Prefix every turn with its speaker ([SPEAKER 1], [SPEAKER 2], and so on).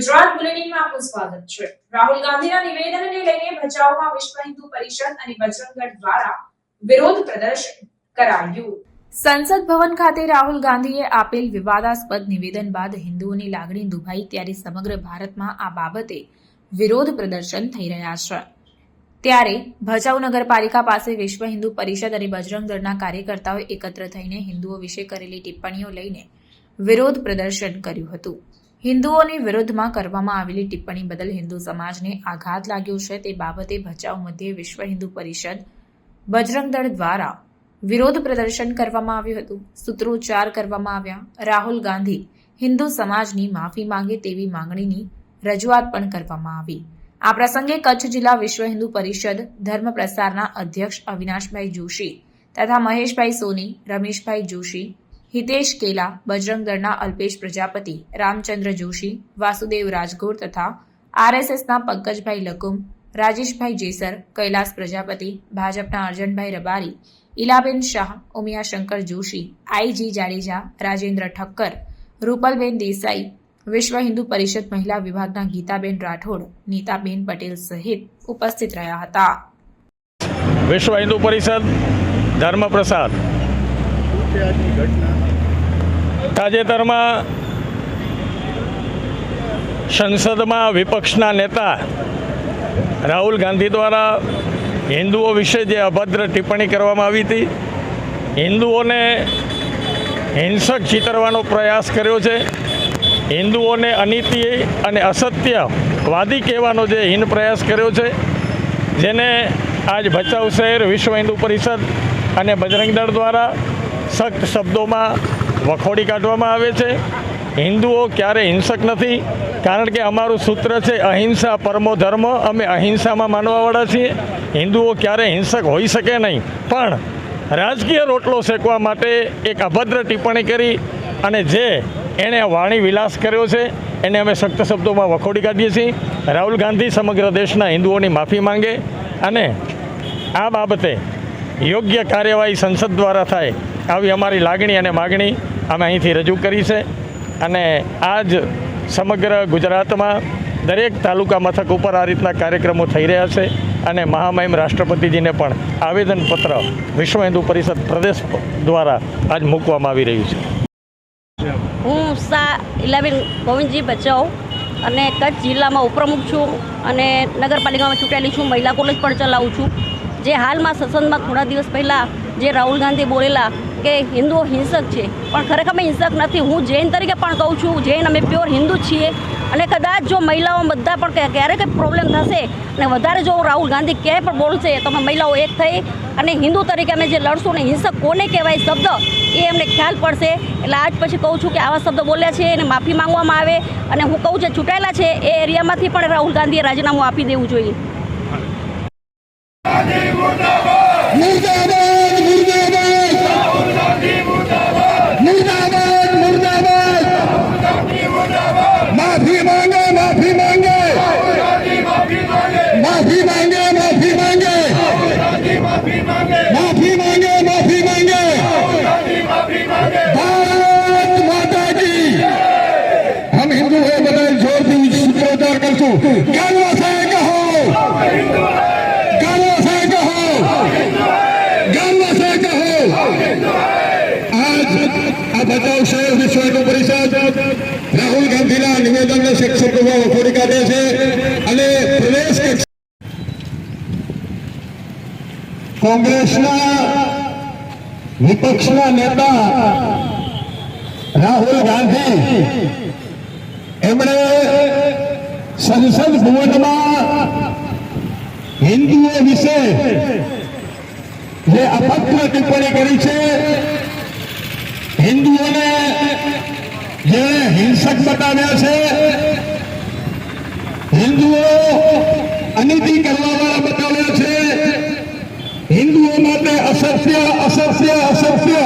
[SPEAKER 1] ગુજરાત બુલેટિનમાં આપનું સ્વાગત છે. રાહુલ ગાંધીના નિવેદનને લઈને ભચાઉમાં વિશ્વ હિન્દુ પરિષદ અને બજરંગગઢ દ્વારા વિરોધ પ્રદર્શન કરાયું. સંસદ ભવન ખાતે રાહુલ ગાંધીએ આપેલ વિવાદાસ્પદ નિવેદન બાદ હિન્દુઓની લાગણી દુભાઈ ત્યારે સમગ્ર ભારતમાં આ બાબતે વિરોધ પ્રદર્શન થઈ રહ્યા છે. ત્યારે ભચાઉ નગરપાલિકા પાસે વિશ્વ હિન્દુ પરિષદ અને બજરંગ દળના કાર્યકર્તાઓ એકત્ર થઈને હિન્દુઓ વિશે કરેલી ટિપ્પણીઓ લઈને વિરોધ પ્રદર્શન કર્યું હતું. હિન્દુઓની વિરુદ્ધમાં કરવામાં આવેલી ટિપ્પણી બદલ હિન્દુ સમાજને આઘાત લાગ્યો છે તે બાબતે ભચાઉ મધ્યે વિશ્વ હિન્દુ પરિષદ બજરંગ દળ દ્વારા વિરોધ પ્રદર્શન કરવામાં આવ્યું હતું. સૂત્રોચ્ચાર કરવામાં આવ્યા. રાહુલ ગાંધી હિન્દુ સમાજની માફી માંગે તેવી માંગણીની રજૂઆત પણ કરવામાં આવી. આ પ્રસંગે કચ્છ જિલ્લા વિશ્વ હિન્દુ પરિષદ ધર્મ પ્રસારના અધ્યક્ષ અવિનાશભાઈ જોશી તથા મહેશભાઈ સોની, રમેશભાઈ જોશી હિતેશ કેલા, બજરંગ દળના અલ્પેશ પ્રજાપતિ, રામચંદ્ર જોશી, વાસુદેવ રાજગોર તથા આરએસએસના પંકજભાઈ લકુમ, રાજેશભાઈ જેસર, કૈલાસ પ્રજાપતિ, ભાજપના અર્જનભાઈ રબારી ઇલાબેન શાહ, ઉમિયાશંકર જોશી, આઈજી જાડેજા, રાજેન્દ્ર ઠક્કર, રૂપલબેન દેસાઈ, વિશ્વ હિન્દુ પરિષદ મહિલા વિભાગના ગીતાબેન રાઠોડ, નીતાબેન પટેલ સહિત ઉપસ્થિત રહ્યા હતા.
[SPEAKER 2] વિશ્વ હિન્દુ પરિષદ ધર્મ તાજેતરમાં સંસદમાં વિપક્ષના નેતા રાહુલ ગાંધી દ્વારા હિન્દુઓ વિશે જે અભદ્ર ટિપ્પણી કરવામાં આવી હતી, હિન્દુઓને હિંસક ચિતરવાનો પ્રયાસ કર્યો છે. હિન્દુઓને અનીતિ અને અસત્યવાદી કહેવાનો જે હિન પ્રયાસ કર્યો છે, જેને આજ ભચાઉ શહેર વિશ્વ હિન્દુ પરિષદ અને બજરંગ દળ દ્વારા સખ્ત શબ્દોમાં વખોડી કાઢવામાં આવે છે. હિન્દુઓ ક્યારે હિંસક નથી, કારણ કે અમારું સૂત્ર છે અહિંસા પરમો ધર્મ, અમે અહિંસામાં માનવાવાળા છીએ. હિન્દુઓ ક્યારે હિંસક હોઈ શકે નહીં. પણ રાજકીય રોટલો શેકવા માટે એક અભદ્ર ટિપ્પણી કરી અને જે એણે વાણી વિલાસ કર્યો છે, એને અમે સખ્ત શબ્દોમાં વખોડી કાઢીએ છીએ. રાહુલ ગાંધી સમગ્ર દેશના હિન્દુઓની માફી માંગે અને આ બાબતે યોગ્ય કાર્યવાહી સંસદ દ્વારા થાય. આવી અમારી લાગણી અને માગણી અમે અહીંથી રજૂ કરી છે અને આજ સમગ્ર ગુજરાતમાં દરેક તાલુકા મથક ઉપર આ રીતના કાર્યક્રમો થઈ રહ્યા છે અને મહામહિમ રાષ્ટ્રપતિજીને પણ આવેદનપત્ર વિશ્વ હિન્દુ પરિષદ પ્રદેશ દ્વારા આજ મૂકવામાં આવી રહ્યું છે.
[SPEAKER 3] હું સા ઇલાબેન ગોવિંદજી બચાવ અને કચ્છ જિલ્લામાં ઉપપ્રમુખ છું અને નગરપાલિકામાં ચૂંટાયેલી છું, મહિલા કોલેજ પણ ચલાવું છું. જે હાલમાં સંસદમાં થોડા દિવસ પહેલાં જે રાહુલ ગાંધી બોલેલા કે હિન્દુઓ હિંસક છે. પણ ખરેખર અમે હિંસક નથી. હું જૈન તરીકે પણ કહું છું, જૈન અમે પ્યોર હિન્દુ છીએ. અને કદાચ જો મહિલાઓ બધા પણ ક્યારે કંઈ પ્રોબ્લેમ થશે અને વધારે જો રાહુલ ગાંધી ક્યાંય પણ બોલશે, તો અમે મહિલાઓ એક થઈ અને હિન્દુ તરીકે અમે જે લડશું ને હિંસક કોને કહેવાય શબ્દ, એ એમને ખ્યાલ પડશે. એટલે આજ પછી કહું છું કે આવા શબ્દ બોલ્યા છે એને માફી માંગવામાં આવે. અને હું કહું જે ચૂંટાયેલા છે, એ એરિયામાંથી પણ રાહુલ ગાંધીએ રાજીનામું આપી દેવું જોઈએ.
[SPEAKER 4] गर्व से कहो गर्व से कहो गर्व से कहो આજ આ બચાવ શહેર વિશ્વ હિન્દુ પરિષદ રાહુલ ગાંધીના નિવેદનને શિક્ષકોમાં વખોડી કાઢે છે અને પ્રદેશ કક્ષ- કોંગ્રેસના વિપક્ષના નેતા રાહુલ ગાંધી એમણે સંસદ ભવનમાં હિન્દુઓ વિશે જે અભદ્ર ટિપ્પણી કરી છે, હિન્દુઓને જે હિંસક બતાવ્યા છે, હિન્દુઓ અનિતિ કરવાવાળા બતાવ્યા છે, હિન્દુઓ માટે અસત્ય અસત્ય અસત્ય.